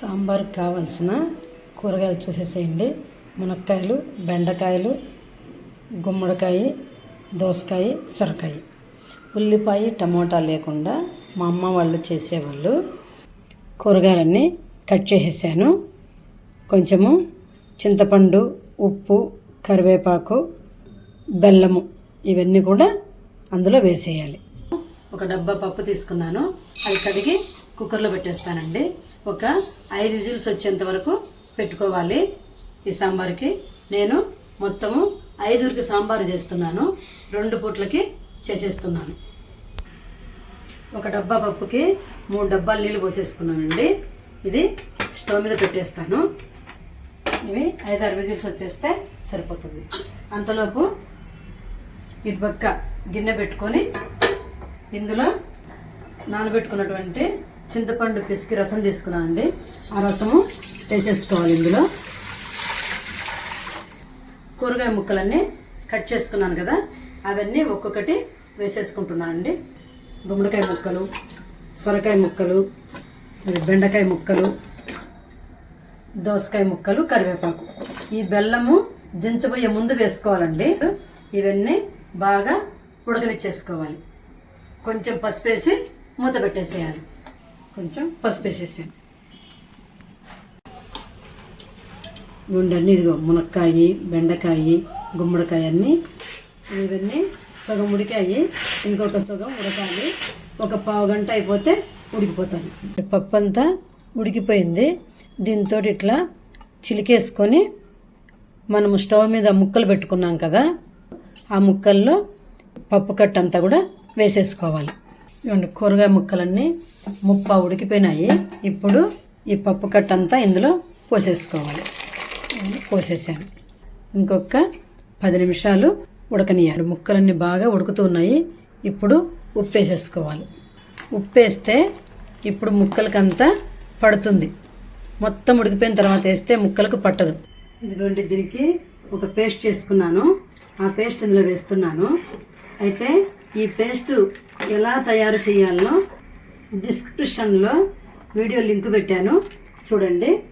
సాంబార్కి కావలసిన కూరగాయలు చూసేసేయండి. మునక్కాయలు బెండకాయలు గుమ్మడికాయ దోసకాయ సొరకాయ. ఉల్లిపాయ టమోటా లేకుండా మా అమ్మ వాళ్ళు చేసేవాళ్ళు. కూరగాయలన్నీ కట్ చేసేసాను. కొంచెము చింతపండు ఉప్పు కరివేపాకు బెల్లము ఇవన్నీ కూడా అందులో వేసేయాలి. ఒక డబ్బా పప్పు తీసుకున్నాను. అది కడిగి కుక్కర్లో పెట్టేస్తానండి. ఒక ఐదు విజిల్స్ వచ్చేంత వరకు పెట్టుకోవాలి ఈ సాంబార్కి. నేను మొత్తము ఐదుగురికి సాంబారు చేస్తున్నాను. రెండు పూట్లకి చేసేస్తున్నాను. ఒక డబ్బా పప్పుకి మూడు డబ్బాలు నీళ్ళు పోసేసుకున్నానండి. ఇది స్టవ్ మీద పెట్టేస్తాను. ఇవి ఐదారు విజిల్స్ వచ్చేస్తే సరిపోతుంది. అంతలోపు ఇటు పక్క గిన్నె పెట్టుకొని ఇందులో నానబెట్టుకున్నటువంటి చింతపండు పిసికి రసం తీసుకున్నాను అండి. ఆ రసము వేసేసుకోవాలి ఇందులో. కూరగాయ ముక్కలన్నీ కట్ చేసుకున్నాను కదా అవన్నీ ఒక్కొక్కటి వేసేసుకుంటున్నానండి గుమ్మడికాయ ముక్కలు సొరకాయ ముక్కలు బెండకాయ ముక్కలు దోసకాయ ముక్కలు కరివేపాకు. ఈ బెల్లము దించబోయే ముందు వేసుకోవాలండి. ఇవన్నీ బాగా ఉడకనిచ్చేసుకోవాలి. కొంచెం పసుపు వేసి మూత పెట్టేసేయాలి. కొంచెం పసుపు వేసేసాను ఇవ్వండి ఇదిగో మునక్కాయ బెండకాయ గుమ్మడికాయ అన్నీ. ఇవన్నీ సగం ఉడికాయి ఇంకొక సగం ఉడకాలి. ఒక పావు గంట అయిపోతే ఉడికిపోతాయి. పప్పు అంతా ఉడికిపోయింది. దీంతో ఇట్లా చిలికేసుకొని మనము స్టవ్ మీద ముక్కలు పెట్టుకున్నాం కదా ఆ ముక్కల్లో పప్పు కట్ట అంతా కూడా వేసేసుకోవాలి. ఇవ్వండి కూరగాయ ముక్కలన్నీ ముప్ప ఉడికిపోయినాయి. ఇప్పుడు ఈ పప్పు కట్ అంతా ఇందులో పోసేసుకోవాలి. పోసేసాను. ఇంకొక పది నిమిషాలు ఉడకనియాలి ముక్కలన్నీ బాగా ఉడుకుతున్నాయి ఇప్పుడు ఉప్పు వేసేసుకోవాలి ఉప్పు వేస్తే ఇప్పుడు ముక్కలకంతా పడుతుంది. మొత్తం ఉడికిపోయిన తర్వాత వేస్తే ముక్కలకు పట్టదు. ఇదిగోండి దీనికి ఒక పేస్ట్ చేసుకున్నాను. ఆ పేస్ట్ ఇందులో వేస్తున్నాను. అయితే ఈ పేస్ట్ ఎలా తయారు చేయాలో డిస్క్రిప్షన్లో వీడియో లింక్ పెట్టాను. చూడండి.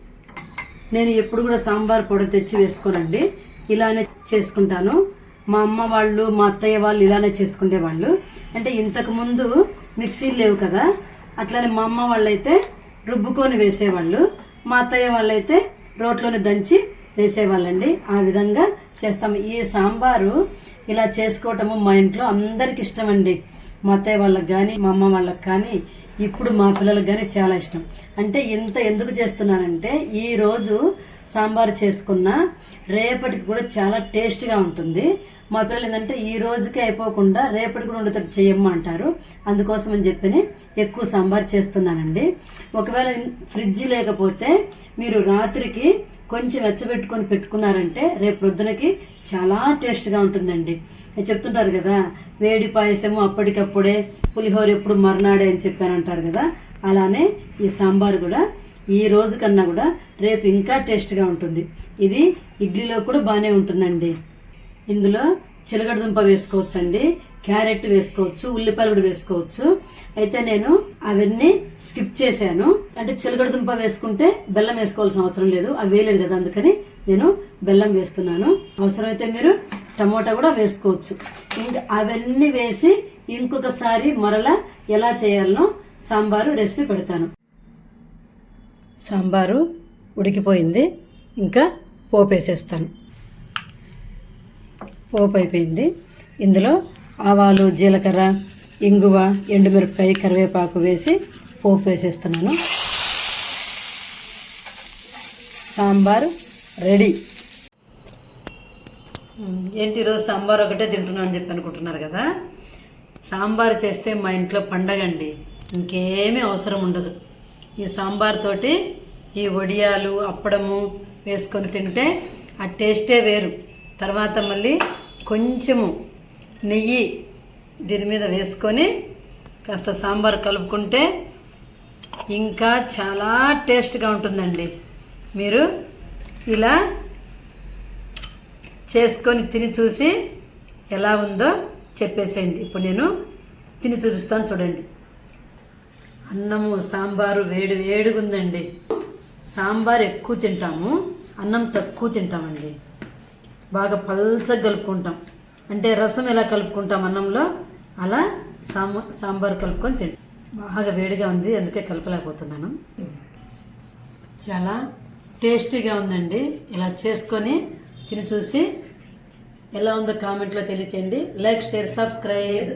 నేను ఎప్పుడు కూడా సాంబార్ పౌడర్ తెచ్చి వేసుకోనండి. ఇలానే చేసుకుంటాను. మా అమ్మ వాళ్ళు మా అత్తయ్య వాళ్ళు ఇలానే చేసుకునేవాళ్ళు అంటే ఇంతకుముందు మిక్సీలు లేవు కదా. అట్లానే మా అమ్మ వాళ్ళైతే రుబ్బుకొని వేసేవాళ్ళు. మా అత్తయ్య వాళ్ళైతే రోట్లోనే దంచి వేసేవాళ్ళండి. ఆ విధంగా చేస్తాము. ఈ సాంబారు ఇలా చేసుకోవటము మా ఇంట్లో అందరికి ఇష్టం అండి మా అత్తయ్య వాళ్ళకి కానీ మా అమ్మ వాళ్ళకి కానీ ఇప్పుడు మా పిల్లలకు కానీ చాలా ఇష్టం. అంటే ఇంత ఎందుకు చేస్తున్నానంటే ఈ రోజు సాంబార్ చేసుకున్న రేపటికి కూడా చాలా టేస్ట్గా ఉంటుంది. మా పిల్లలు ఏంటంటే ఈ రోజుకే అయిపోకుండా రేపటి కూడా ఉండేటట్టు చేయమ్మ అంటారు. అందుకోసం అని చెప్పి ఎక్కువ సాంబార్ చేస్తున్నానండి. ఒకవేళ ఫ్రిడ్జ్ లేకపోతే మీరు రాత్రికి కొంచెం వెచ్చబెట్టుకొని పెట్టుకున్నారంటే రేపు పొద్దునకి చాలా టేస్ట్గా ఉంటుందండి. చెప్తుంటారు కదా వేడి పాయసము అప్పటికప్పుడే పులిహోర ఎప్పుడు మర్నాడే అని చెప్పానంటారు కదా అలానే ఈ సాంబార్ కూడా ఈ రోజు కన్నా కూడా రేపు ఇంకా టేస్ట్గా ఉంటుంది. ఇది ఇడ్లీలో కూడా బాగానే ఉంటుందండి. ఇందులో చిలగడ దుంప వేసుకోవచ్చు అండి క్యారెట్ వేసుకోవచ్చు ఉల్లిపాయలు కూడా వేసుకోవచ్చు. అయితే నేను అవన్నీ స్కిప్ చేశాను. అంటే చిలగడ దుంప వేసుకుంటే బెల్లం వేసుకోవాల్సిన అవసరం లేదు అవి వేయలేదు కదా అందుకని నేను బెల్లం వేస్తున్నాను. అవసరమైతే మీరు టమోటా కూడా వేసుకోవచ్చు. ఇంకా అవన్నీ వేసి ఇంకొకసారి మరలా ఎలా చేయాలనో సాంబారు రెసిపీ పెడతాను. సాంబారు ఉడికిపోయింది. ఇంకా పోపు వేసేస్తాను పోపు అయిపోయింది ఇందులో ఆవాలు జీలకర్ర ఇంగువ ఎండుమిరపకాయ కరివేపాకు వేసి పోపు వేసేస్తున్నాను సాంబార్ రెడీ. ఏంటి ఈరోజు సాంబార్ ఒకటే తింటున్నాను అని చెప్పి అనుకుంటున్నారు కదా? సాంబార్ చేస్తే మా ఇంట్లో పండగ అండి. ఇంకేమీ అవసరం ఉండదు. ఈ సాంబార్ తోటి ఈ వడియాలు అప్పడము వేసుకొని తింటే ఆ టేస్టే వేరు. తర్వాత మళ్ళీ కొంచెము నెయ్యి దీని మీద వేసుకొని కాస్త సాంబార్ కలుపుకుంటే ఇంకా చాలా టేస్ట్గా ఉంటుందండి. మీరు ఇలా చేసుకొని తిని చూసి ఎలా ఉందో చెప్పేసేయండి. ఇప్పుడు నేను తిని చూపిస్తాను చూడండి. అన్నము సాంబారు వేడి వేడిగా ఉందండి. సాంబార్ ఎక్కువ తింటాము అన్నం తక్కువ తింటామండి. బాగా పల్చగా కలుపుకుంటాం. అంటే రసం ఎలా కలుపుకుంటాం అన్నంలో? అలా సాంబ సాంబార్ కలుపుకొని తింటాం. బాగా వేడిగా ఉంది అందుకే కలపలేకపోతున్నాను. చాలా టేస్టీగా ఉందండి. ఇలా చేసుకొని తిని చూసి ఎలా ఉందో కామెంట్లో తెలియచేయండి. Like share subscribe.